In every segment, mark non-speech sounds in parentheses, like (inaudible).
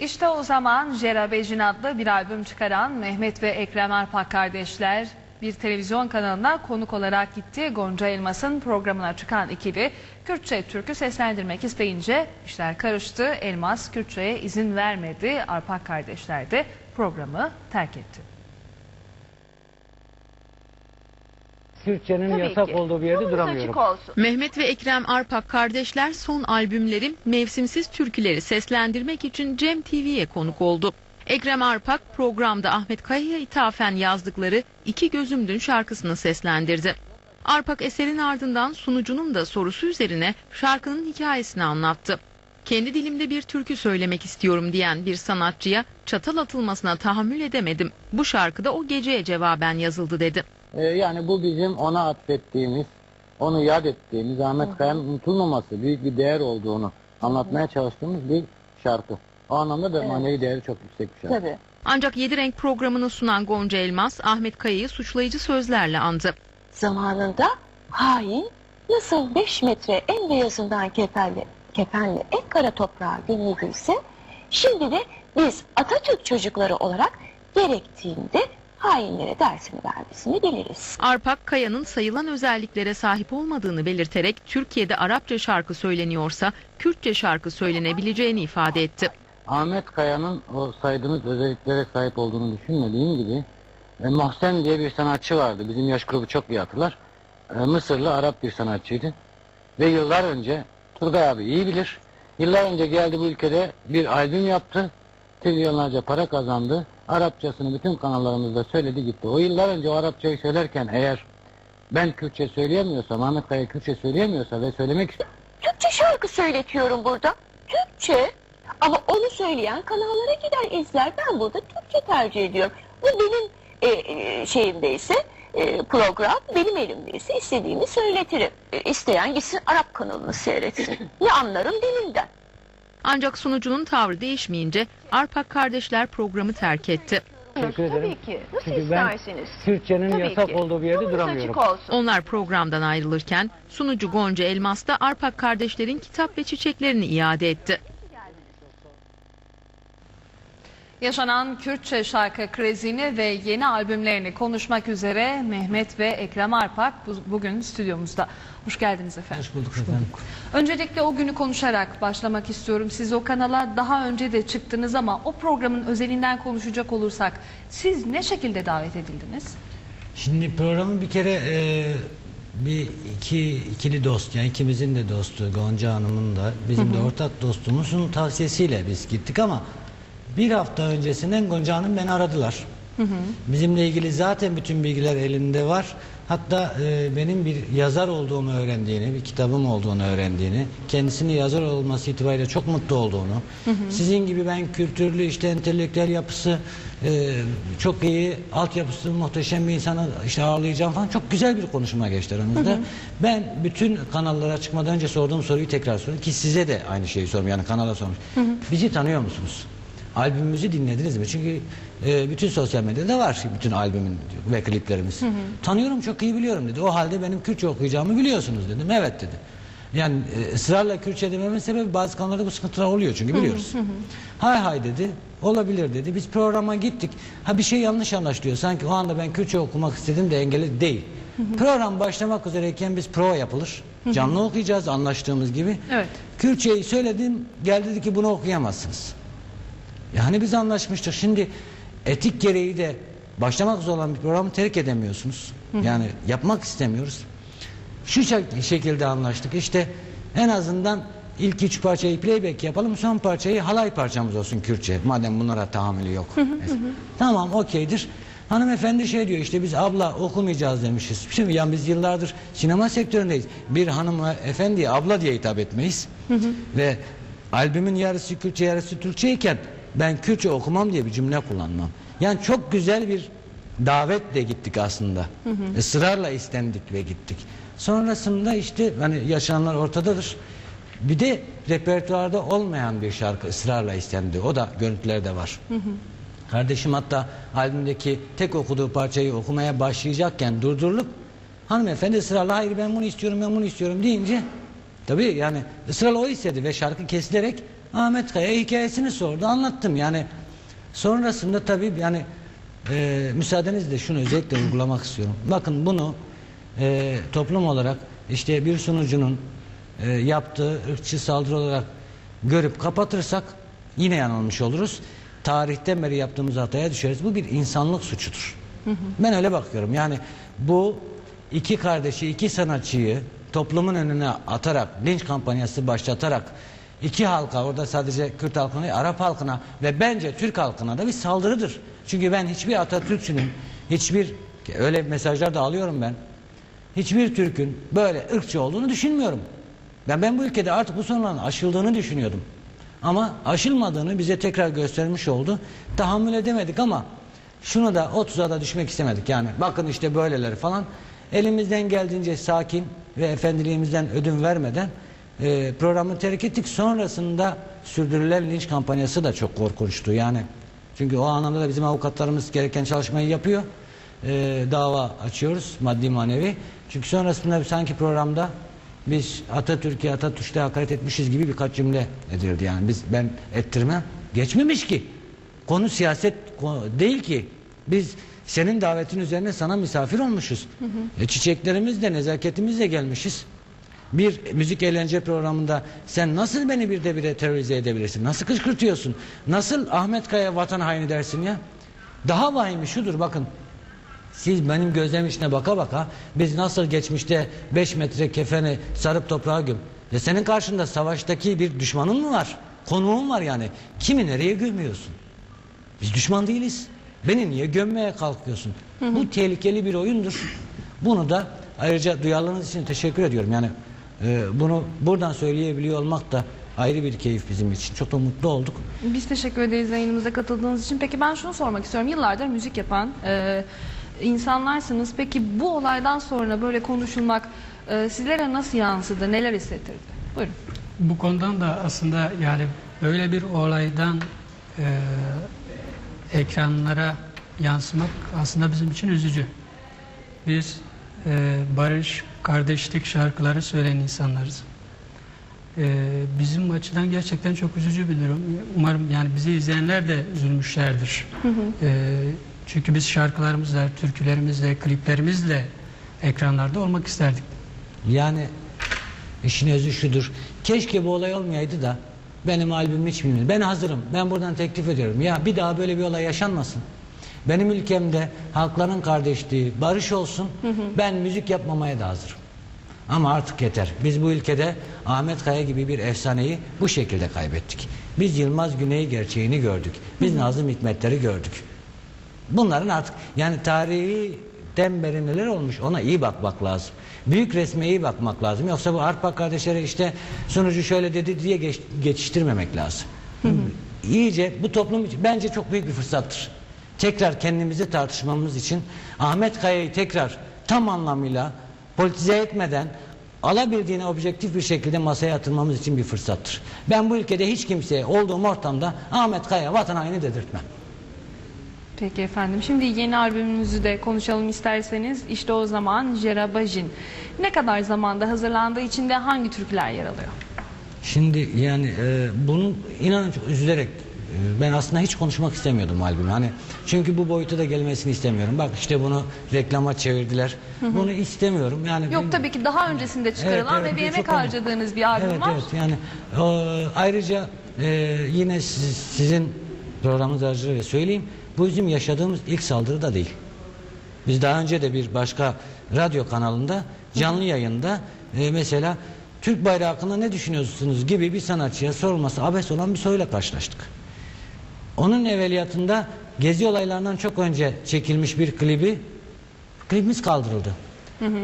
İşte o zaman Jera Bejin adlı bir albüm çıkaran Mehmet ve Ekrem Arpak kardeşler bir televizyon kanalına konuk olarak gitti. Gonca Elmas'ın programına çıkan ikili Kürtçe türkü seslendirmek isteyince işler karıştı. Elmas Kürtçe'ye izin vermedi. Arpak kardeşler de programı terk etti. Türkçenin Tabii yasak ki. olduğu bir yerde Yolunuz duramıyorum. açık olsun. Mehmet ve Ekrem Arpak kardeşler son albümleri mevsimsiz türküleri seslendirmek için Cem TV'ye konuk oldu. Ekrem Arpak programda Ahmet Kaya'ya ithafen yazdıkları İki Gözümdün şarkısını seslendirdi. Arpak eserin ardından sunucunun da sorusu üzerine şarkının hikayesini anlattı. Kendi dilimde bir türkü söylemek istiyorum diyen bir sanatçıya çatal atılmasına tahammül edemedim. Bu şarkıda o geceye cevaben yazıldı dedi. Ee, yani bu bizim ona atfettiğimiz, onu yad ettiğimiz Ahmet Kaya'nın unutulmaması, büyük bir değer olduğunu anlatmaya çalıştığımız bir şarkı. O anlamda da manevi değeri çok yüksek bir şarkı. Tabii. Ancak Yedi Renk programını sunan Gonca Elmas, Ahmet Kaya'yı suçlayıcı sözlerle andı. Zamanında hain nasıl 5 metre en beyazından kefenle, kefenle en kara toprağa gömüldüyse şimdi de biz Atatürk çocukları olarak gerektiğinde hainlere dersini vermesini biliriz. Arpak Kaya'nın sayılan özelliklere sahip olmadığını belirterek Türkiye'de Arapça şarkı söyleniyorsa Kürtçe şarkı söylenebileceğini ifade etti. Ahmet Kaya'nın o saydığınız özelliklere sahip olduğunu düşünmediğim gibi e, Mohsen diye bir sanatçı vardı. Bizim yaş grubu çok iyi hatırlar. E, Mısırlı Arap bir sanatçıydı. Ve yıllar önce Turgay abi iyi bilir. Yıllar önce geldi bu ülkede bir albüm yaptı. Trilyonlarca para kazandı. Arapçasını bütün kanallarımızda söyledi gitti. O yıllar önce o Arapçayı söylerken eğer ben Kürtçe söyleyemiyorsam, Ahmet Kaya Kürtçe söyleyemiyorsa ve söylemek istiyor. Türkçe şarkı söyletiyorum burada. Türkçe. Ama onu söyleyen kanallara gider izler. Ben burada Türkçe tercih ediyorum. Bu benim e, e, şeyimdeyse e, program benim elimdeyse istediğimi söyletirim. E, isteyen gitsin Arap kanalını seyretsin. ne anlarım dilinden. Ancak sunucunun tavrı değişmeyince Arpak kardeşler programı terk etti. Teşekkür ederim. Tabii ki. Nasıl Çünkü isterseniz. Türkçenin Tabii yasak ki. olduğu bir yerde Yolunuz duramıyorum. açık olsun. Onlar programdan ayrılırken sunucu Gonca Elmas da Arpak kardeşlerin kitap ve çiçeklerini iade etti. Yaşanan Kürtçe şarkı krizini ve yeni albümlerini konuşmak üzere Mehmet ve Ekrem Arpak bu- bugün stüdyomuzda. Hoş geldiniz efendim. Hoş bulduk efendim. Öncelikle o günü konuşarak başlamak istiyorum. Siz o kanala daha önce de çıktınız ama o programın özelinden konuşacak olursak siz ne şekilde davet edildiniz? Şimdi programın bir kere e, bir iki ikili dost yani ikimizin de dostu Gonca Hanım'ın da bizim de ortak dostumuzun tavsiyesiyle biz gittik ama bir hafta öncesinden Gonca Hanım beni aradılar. Bizimle ilgili zaten bütün bilgiler elinde var. Hatta e, benim bir yazar olduğumu öğrendiğini, bir kitabım olduğunu öğrendiğini, kendisinin yazar olması itibariyle çok mutlu olduğunu, sizin gibi ben kültürlü işte entelektüel yapısı e, çok iyi, altyapısı muhteşem bir insana işte ağırlayacağım falan çok güzel bir konuşma geçti aramızda. Ben bütün kanallara çıkmadan önce sorduğum soruyu tekrar sordum ki size de aynı şeyi sorum yani kanala sormuş. Bizi tanıyor musunuz? Albümümüzü dinlediniz mi? Çünkü e, bütün sosyal medyada var bütün albümün ve kliplerimiz. Tanıyorum çok iyi biliyorum dedi. O halde benim Kürtçe okuyacağımı biliyorsunuz dedim. Evet dedi. Yani e, ısrarla Kürtçe dememin sebebi bazı konularda bu sıkıntılar oluyor çünkü biliyoruz. Hay hay dedi. Olabilir dedi. Biz programa gittik. Ha bir şey yanlış anlaşılıyor. Sanki o anda ben Kürtçe okumak istedim de engeli değil. Program başlamak üzereyken biz prova yapılır. Canlı okuyacağız anlaştığımız gibi. Evet. Kürtçeyi söyledim. Gel dedi ki bunu okuyamazsınız. Yani biz anlaşmıştık. Şimdi etik gereği de başlamak üzere olan bir programı terk edemiyorsunuz. Yani yapmak istemiyoruz. Şu şek- şekilde anlaştık. İşte en azından ilk üç parçayı playback yapalım. Son parçayı halay parçamız olsun Kürtçe. Madem bunlara tahammülü yok. tamam okeydir. Hanımefendi şey diyor işte biz abla okumayacağız demişiz. Şimdi yani biz yıllardır sinema sektöründeyiz. Bir hanım efendiye abla diye hitap etmeyiz. Ve albümün yarısı Kürtçe yarısı Türkçeyken ben Kürtçe okumam diye bir cümle kullanmam. Yani çok güzel bir davetle gittik aslında. Israrla istendik ve gittik. Sonrasında işte hani yaşananlar ortadadır. Bir de repertuarda olmayan bir şarkı ısrarla istendi. O da görüntülerde var. Kardeşim hatta albümdeki tek okuduğu parçayı okumaya başlayacakken durdurulup hanımefendi ısrarla hayır ben bunu istiyorum ben bunu istiyorum deyince tabii yani ısrarla o istedi ve şarkı kesilerek Ahmet Kaya hikayesini sordu. Anlattım yani. Sonrasında tabii yani e, müsaadenizle şunu özellikle uygulamak istiyorum. Bakın bunu e, toplum olarak işte bir sunucunun e, yaptığı ırkçı saldırı olarak görüp kapatırsak yine yanılmış oluruz. Tarihten beri yaptığımız hataya düşeriz. Bu bir insanlık suçudur. Ben öyle bakıyorum. Yani bu iki kardeşi, iki sanatçıyı toplumun önüne atarak, linç kampanyası başlatarak iki halka, orada sadece Kürt halkına Arap halkına ve bence Türk halkına da bir saldırıdır. Çünkü ben hiçbir Atatürkçünün, hiçbir, öyle mesajlar da alıyorum ben. Hiçbir Türk'ün böyle ırkçı olduğunu düşünmüyorum. Ben, ben bu ülkede artık bu sorunların aşıldığını düşünüyordum. Ama aşılmadığını bize tekrar göstermiş oldu. Tahammül edemedik ama şunu da o tuzağa da düşmek istemedik. Yani bakın işte böyleleri falan. Elimizden geldiğince sakin ve efendiliğimizden ödün vermeden e, programı terk ettik. Sonrasında sürdürülen linç kampanyası da çok korkunçtu. Yani çünkü o anlamda da bizim avukatlarımız gereken çalışmayı yapıyor. E, dava açıyoruz maddi manevi. Çünkü sonrasında sanki programda biz Atatürk'e Atatürk'te hakaret etmişiz gibi birkaç cümle edildi. Yani biz ben ettirmem. Geçmemiş ki. Konu siyaset değil ki. Biz senin davetin üzerine sana misafir olmuşuz. E, çiçeklerimizle, nezaketimizle gelmişiz. Bir müzik eğlence programında sen nasıl beni bir de bire terörize edebilirsin? Nasıl kışkırtıyorsun? Nasıl Ahmet Kaya vatan haini dersin ya? Daha vahimi şudur bakın. Siz benim gözlerimin içine baka baka biz nasıl geçmişte 5 metre kefeni sarıp toprağa göm. Ya senin karşında savaştaki bir düşmanın mı var? Konuğun var yani. Kimi nereye gömüyorsun? Biz düşman değiliz. Beni niye gömmeye kalkıyorsun? Bu tehlikeli bir oyundur. Bunu da ayrıca duyarlılığınız için teşekkür ediyorum. Yani e, bunu buradan söyleyebiliyor olmak da ayrı bir keyif bizim için. Çok da mutlu olduk. Biz teşekkür ederiz yayınımıza katıldığınız için. Peki ben şunu sormak istiyorum. Yıllardır müzik yapan e, insanlarsınız. Peki bu olaydan sonra böyle konuşulmak e, sizlere nasıl yansıdı? Neler hissettirdi? Buyurun. Bu konudan da aslında yani böyle bir olaydan e, ekranlara yansımak aslında bizim için üzücü. Biz e, barış, kardeşlik şarkıları söyleyen insanlarız. E, bizim açıdan gerçekten çok üzücü bir durum. Umarım yani bizi izleyenler de üzülmüşlerdir. E, çünkü biz şarkılarımızla, türkülerimizle, kliplerimizle ekranlarda olmak isterdik. Yani işin özü şudur. Keşke bu olay olmayaydı da benim albümüm hiç bilmiyorum. Ben hazırım. Ben buradan teklif ediyorum. Ya bir daha böyle bir olay yaşanmasın. Benim ülkemde halkların kardeşliği, barış olsun. Ben müzik yapmamaya da hazırım. Ama artık yeter. Biz bu ülkede Ahmet Kaya gibi bir efsaneyi bu şekilde kaybettik. Biz Yılmaz Güney gerçeğini gördük. Biz Nazım Hikmetleri gördük. Bunların artık yani tarihi beri neler olmuş ona iyi bakmak lazım. Büyük resme iyi bakmak lazım. Yoksa bu Arpak kardeşleri işte sunucu şöyle dedi diye geç- geçiştirmemek lazım. İyice bu toplum için bence çok büyük bir fırsattır. Tekrar kendimizi tartışmamız için Ahmet Kaya'yı tekrar tam anlamıyla politize etmeden alabildiğine objektif bir şekilde masaya atılmamız için bir fırsattır. Ben bu ülkede hiç kimseye olduğum ortamda Ahmet Kaya vatan haini dedirtmem. Peki efendim. Şimdi yeni albümünüzü de konuşalım isterseniz. İşte o zaman Jerabajin. Ne kadar zamanda hazırlandığı içinde hangi türküler yer alıyor? Şimdi yani e, bunu inanın çok üzülerek ben aslında hiç konuşmak istemiyordum albümü. Hani çünkü bu boyuta da gelmesini istemiyorum. Bak işte bunu reklama çevirdiler. Bunu istemiyorum. Yani Yok tabii ki daha öncesinde çıkarılan Evet, evet, ve bir emek harcadığınız bir albüm evet, var. Evet yani e, ayrıca e, yine siz- sizin programınız aracılığıyla söyleyeyim. Bu bizim yaşadığımız ilk saldırı da değil. Biz daha önce de bir başka radyo kanalında canlı yayında e, mesela Türk bayrağı hakkında ne düşünüyorsunuz gibi bir sanatçıya sorulması abes olan bir soruyla karşılaştık. Onun evveliyatında gezi olaylarından çok önce çekilmiş bir klibi klibimiz kaldırıldı.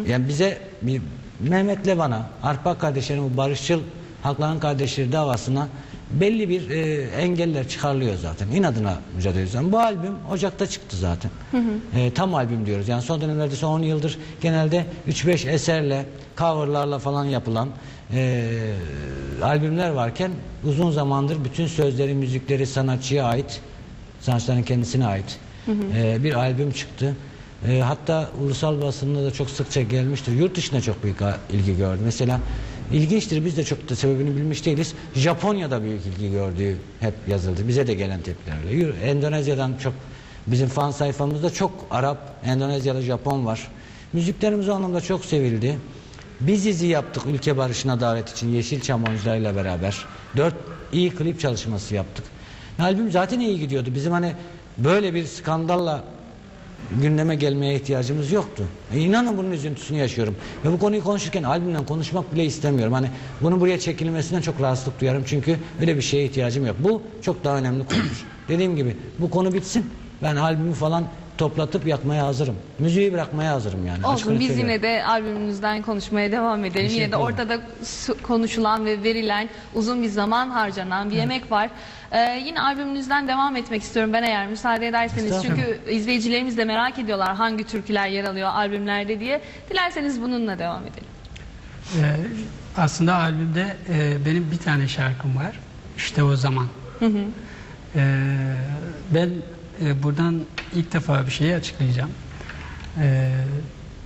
Yani bize bir Mehmet Levan'a, Arpa kardeşlerin bu barışçıl Hakların Kardeşleri davasına belli bir e, engeller çıkarılıyor zaten. İnadına mücadele ediyoruz. Bu albüm Ocak'ta çıktı zaten. E, tam albüm diyoruz. Yani son dönemlerde son 10 yıldır genelde 3-5 eserle, coverlarla falan yapılan e, albümler varken uzun zamandır bütün sözleri, müzikleri sanatçıya ait, sanatçıların kendisine ait e, bir albüm çıktı. E, hatta ulusal basında da çok sıkça gelmiştir. Yurt dışında çok büyük ilgi gördü. Mesela İlginçtir biz de çok da sebebini bilmiş değiliz. Japonya'da büyük ilgi gördüğü hep yazıldı. Bize de gelen tepkilerle. Endonezya'dan çok bizim fan sayfamızda çok Arap, Endonezyalı, Japon var. Müziklerimiz anlamda çok sevildi. Biz dizi yaptık ülke barışına davet için Yeşilçam oyuncularıyla beraber. Dört iyi klip çalışması yaptık. Albüm zaten iyi gidiyordu. Bizim hani böyle bir skandalla gündeme gelmeye ihtiyacımız yoktu. E inanın bunun üzüntüsünü yaşıyorum. Ve bu konuyu konuşurken albümden konuşmak bile istemiyorum. Hani bunun buraya çekilmesinden çok rahatsızlık duyarım. Çünkü öyle bir şeye ihtiyacım yok. Bu çok daha önemli konudur. (clears throat) Dediğim gibi bu konu bitsin. Ben albümü falan toplatıp yakmaya hazırım. Müziği bırakmaya hazırım yani. Olsun biz söylüyorum. yine de albümünüzden konuşmaya devam edelim. Yine Teşekkür de ederim. ortada su- konuşulan ve verilen uzun bir zaman harcanan bir emek var. Ee, yine albümünüzden devam etmek istiyorum ben eğer müsaade ederseniz. Estağfurullah. Çünkü izleyicilerimiz de merak ediyorlar hangi türküler yer alıyor albümlerde diye. Dilerseniz bununla devam edelim. Ee, aslında albümde e, benim bir tane şarkım var. İşte o zaman. Ee, ben e, buradan ilk defa bir şeyi açıklayacağım.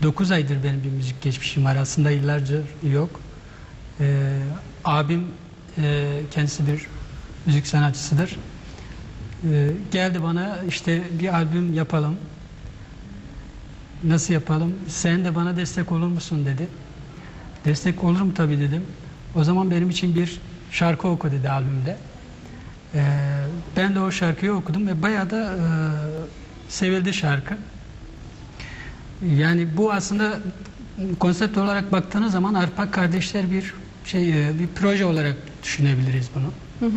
9 aydır benim bir müzik geçmişim var. Aslında yıllarca yok. Ee, abim e, kendisi bir müzik sanatçısıdır. Ee, geldi bana işte bir albüm yapalım. Nasıl yapalım? Sen de bana destek olur musun dedi. Destek olurum tabii dedim. O zaman benim için bir şarkı oku dedi albümde. Ee, ben de o şarkıyı okudum ve bayağı da e, sevildi şarkı. Yani bu aslında konsept olarak baktığınız zaman Arpak Kardeşler bir şey e, bir proje olarak düşünebiliriz bunu.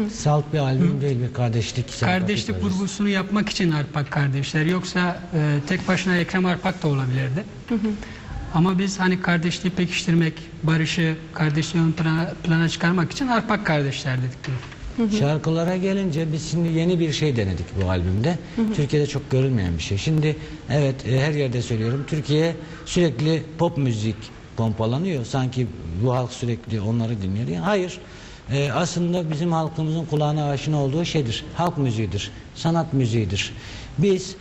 Salt bir albüm değil bir kardeşlik. Kardeşlik vurgusunu yapmak için Arpak Kardeşler yoksa e, tek başına Ekrem Arpak da olabilirdi. Ama biz hani kardeşliği pekiştirmek, barışı, kardeşliği ön plana, plana çıkarmak için Arpak Kardeşler dedik bunu. Şarkılara gelince biz şimdi yeni bir şey denedik bu albümde. Türkiye'de çok görülmeyen bir şey. Şimdi evet e, her yerde söylüyorum. Türkiye sürekli pop müzik pompalanıyor. Sanki bu halk sürekli onları dinliyor. Hayır. E, aslında bizim halkımızın kulağına aşina olduğu şeydir. Halk müziğidir. Sanat müziğidir. Biz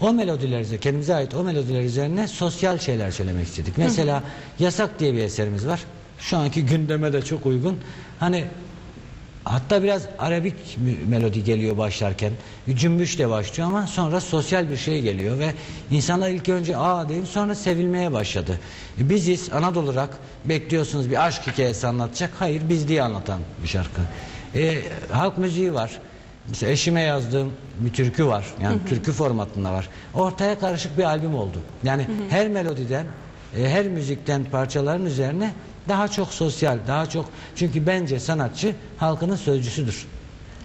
o melodiler üzerine, kendimize ait o melodiler üzerine sosyal şeyler söylemek istedik. Mesela Yasak diye bir eserimiz var. Şu anki gündeme de çok uygun. Hani Hatta biraz arabik melodi geliyor başlarken. Cümbüşle başlıyor ama sonra sosyal bir şey geliyor ve insanlar ilk önce aa deyip sonra sevilmeye başladı. E, Biziz Anadolu Rock bekliyorsunuz bir aşk hikayesi anlatacak. Hayır biz diye anlatan bir şarkı. E, halk müziği var. Mesela eşime yazdığım bir türkü var. Yani türkü formatında var. Ortaya karışık bir albüm oldu. Yani her melodiden, e, her müzikten parçaların üzerine daha çok sosyal, daha çok çünkü bence sanatçı halkının sözcüsüdür.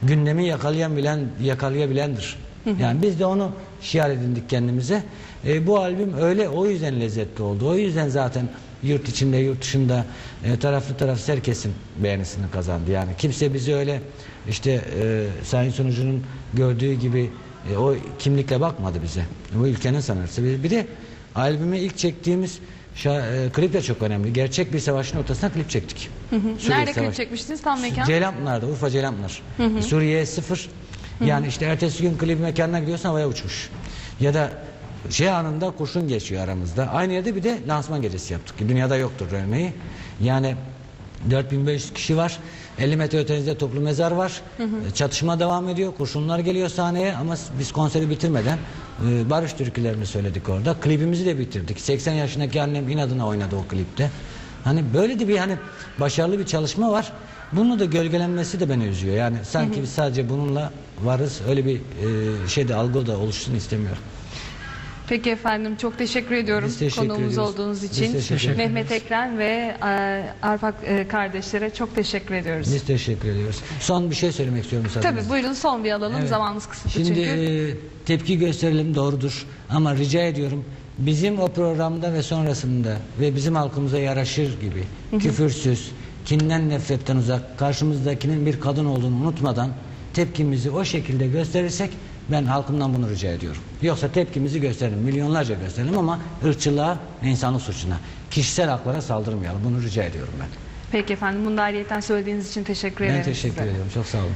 Gündemi yakalayan bilen, yakalayabilendir. Yani biz de onu şiar edindik kendimize. E, bu albüm öyle o yüzden lezzetli oldu. O yüzden zaten yurt içinde yurt dışında e, taraflı tarafsız herkesin beğenisini kazandı. Yani kimse bizi öyle işte e, Sayın Sunucu'nun gördüğü gibi e, o kimlikle bakmadı bize. Bu ülkenin sanatçısı. Bir, bir de albümü ilk çektiğimiz şa- e, klip de çok önemli. Gerçek bir savaşın ortasına klip çektik. Suriye Nerede klip Savaşı. çekmiştiniz tam mekan? Ceylanpınar'da, Urfa Ceylanpınar. Suriye'ye sıfır. Yani işte ertesi gün klip mekanına gidiyorsun havaya uçmuş. Ya da şey anında kurşun geçiyor aramızda. Aynı yerde bir de lansman gecesi yaptık. Dünyada yoktur örneği. Yani 4500 kişi var. 50 metre ötenizde toplu mezar var. Çatışma devam ediyor. Kurşunlar geliyor sahneye ama biz konseri bitirmeden e, barış türkülerini söyledik orada. Klibimizi de bitirdik. 80 yaşındaki annem inadına oynadı o klipte. Hani böyle de bir hani başarılı bir çalışma var. Bunu da gölgelenmesi de beni üzüyor. Yani sanki biz sadece bununla varız. Öyle bir e, şey de algı da oluşsun istemiyorum. Peki efendim çok teşekkür ediyorum Biz teşekkür konuğumuz ediyoruz. olduğunuz Biz için. teşekkür ederiz. Mehmet Ekren ve e, Arpak e, kardeşlere çok teşekkür ediyoruz. Biz teşekkür ediyoruz. Son bir şey söylemek istiyorum müsaadenizle. Tabii buyurun son bir alalım Evet. zamanımız kısıtlı Şimdi çünkü. e, tepki gösterelim doğrudur ama rica ediyorum bizim o programda ve sonrasında ve bizim halkımıza yaraşır gibi küfürsüz, kinden nefretten uzak, karşımızdakinin bir kadın olduğunu unutmadan tepkimizi o şekilde gösterirsek ben halkımdan bunu rica ediyorum. Yoksa tepkimizi gösterelim, milyonlarca gösterelim ama ırkçılığa, insanlık suçuna, kişisel haklara saldırmayalım. Bunu rica ediyorum ben. Peki efendim bunu da ayrıyeten söylediğiniz için teşekkür ederim Ben teşekkür size. ediyorum. Çok sağ olun.